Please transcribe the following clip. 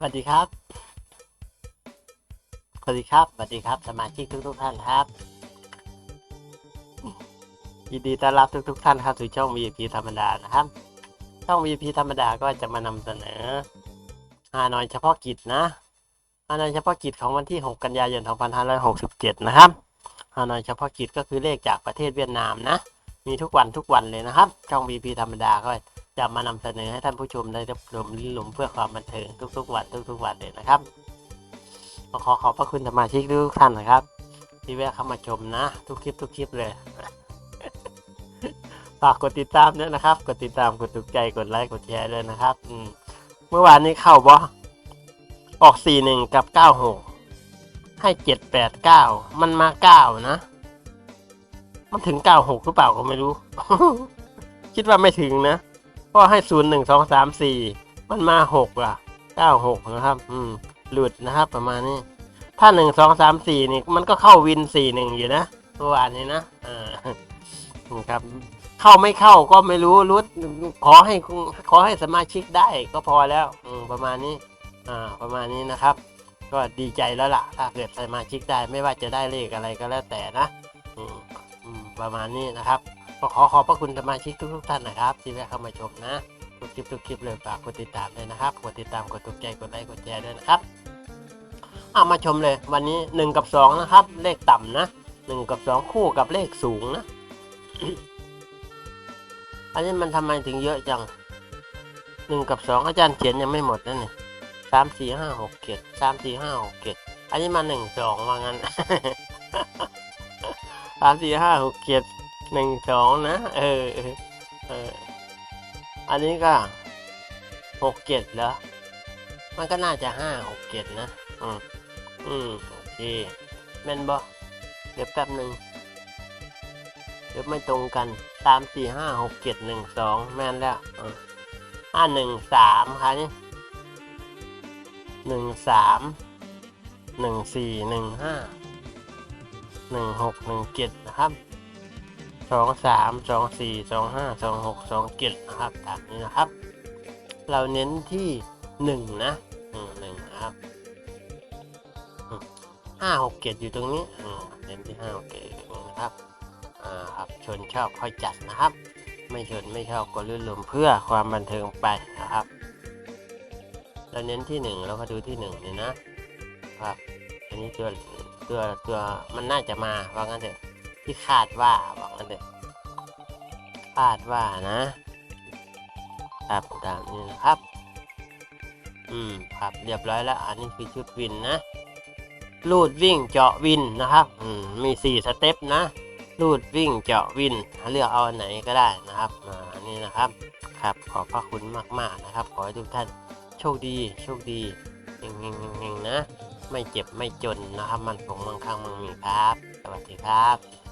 สวัสดีครับ สวัสดีครับ สวัสดีครับ สมาชิกทุกทุกๆท่านครับ ยินดีต้อนรับทุกทุกๆท่านครับสู่ช่อง VIP ธรรมดานะครับ ช่อง VIP ธรรมดาก็จะมานำเสนอฮานอยเฉพาะกิจนะฮานอยเฉพาะกิจของวันที่ 6 กันยายน 2567 นะครับฮานอยเฉพาะกิจก็คือเลขจากประเทศเวียดนามนะ มีทุกวันทุกวันเลยนะครับ ช่อง VIP ธรรมดาก็จะมานำเสนอให้ท่านผู้ชมได้รับชมลิ้นลมเพื่อความบันเทิงทุกๆวันทุกๆวันเลยนะครับขอขอบพระคุณสมาชิกทุกท่านนะครับ ที่แวะเข้ามาชมนะ ทุกคลิปทุกคลิปเลยฝากกดติดตามด้วยนะครับ กดติดตามกดถูกใจกดไลค์กดแชร์ด้วยนะครับอืมเมื่อวานนี้เข้าบ่ออกสี่หนึ่งกับเก้าหกให้เจ็ดแปดเก้ามันมาเก้านะ มันถึงเก้าหกหรือเปล่าก็ไม่รู้ คิดว่าไม่ถึงนะเพราะให้ศูนย์หนึ่งสองสามสี่มันมาหกล่ะเก้าหกนะครับ อืม หลุดนะครับ ประมาณนี้ ถ้าหนึ่งสองสามสี่นี่มันก็เข้าวินสี่หนึ่งอยู่นะเมื่อวานนี้นะอ่าครับ เข้าไม่เข้าก็ไม่รู้รุดขอให้ขอให้สมาชิกได้ก็พอแล้ว อืมประมาณนี้ อ่า ประมาณนี้นะครับ ก็ดีใจแล้วล่ะ ถ้าเกิดสมาชิกได้ไม่ว่าจะได้เลขอะไรก็แล้วแต่นะ อืม ประมาณนี้นะครับก็ขอขอบพระคุณสมาชิกทุกๆท่านนะครับ ที่แวะเข้ามาชมนะทุกคลิปทุกคลิปเลยฝากกดติดตามด้วยนะครับกดติดตามกดถูกใจกดไลค์กดแชร์ด้วยนะครับเอามาชมเลยวันนี้หนึ่งกับสองนะครับ เลขต่ำนะหนึ่งกับสองคู่กับเลขสูงนะ อันนี้มันทำไมถึงเยอะจังหนึ่งกับสองอาจารย์เขียนยังไม่หมดนั่นนี่สามสี่ห้าหกเจ็ดสามสี่ห้าหกเจ็ดอันนี้มาหนึ่งสองว่างั้นามสี่ห้าหกเจ็ดหนึ่งสองนะ เออเอออออันนี้ก็หกเจ็ดเหรอมันก็น่าจะห้าหกเจ็ดนะ อืมอืมโอเคแม่นบอเดี๋ยวแป๊บหนึ่งเดี๋ยวไม่ตรงกันสามสี่ห้าหกเจ็ดหนึ่งสองแม่นแล้วห้าหนึ่งสามค่ะนี่หนึ่งสามหนึ่งสี่หนึ่งห้า หนึ่งหกหนึ่งเจ็ดนะครับสองสามสองสี่สองห้าสองหกสองเจ็ดนะครับตามนี้นะครับ เราเน้นที่หนึ่งนะหนึ่งหนึ่งนะครับห้าหกเจ็ดอยู่ตรงนี้เน้นที่ห้าหกเจ็ดอยู่ตรงนี้นะครับอ่าครับชนชอบค่อยจัดนะครับ ไม่ชนไม่ชอบก็ลื่นลมเพื่อความบันเทิงไปนะครับ เราเน้นที่หนึ่งแล้วก็ดูที่หนึ่งนี่นะครับ อันนี้ตัว ตัวตัวมันน่าจะมาว่างั้นเถอะที่คาดว่าว่างั้นเถอะคาดว่านะครับตามนี้นะครับ อืมครับเรียบร้อยแล้ว อันนี้คือชุดวินนะลูดวิ่งเจาะวินนะครับ อืมมีสี่สเต็ปนะรูดวิ่งเจาะวินเลือกเอาอันไหนก็ได้นะครับอันนี้นะครับครับขอบพระคุณมากๆนะครับ ขอให้ทุกท่านโชคดี โชคดีเฮงๆๆๆนะ ไม่เจ็บไม่จนนะครับ มันคงมั่งคั่งมั่งมีครับ สวัสดีครับ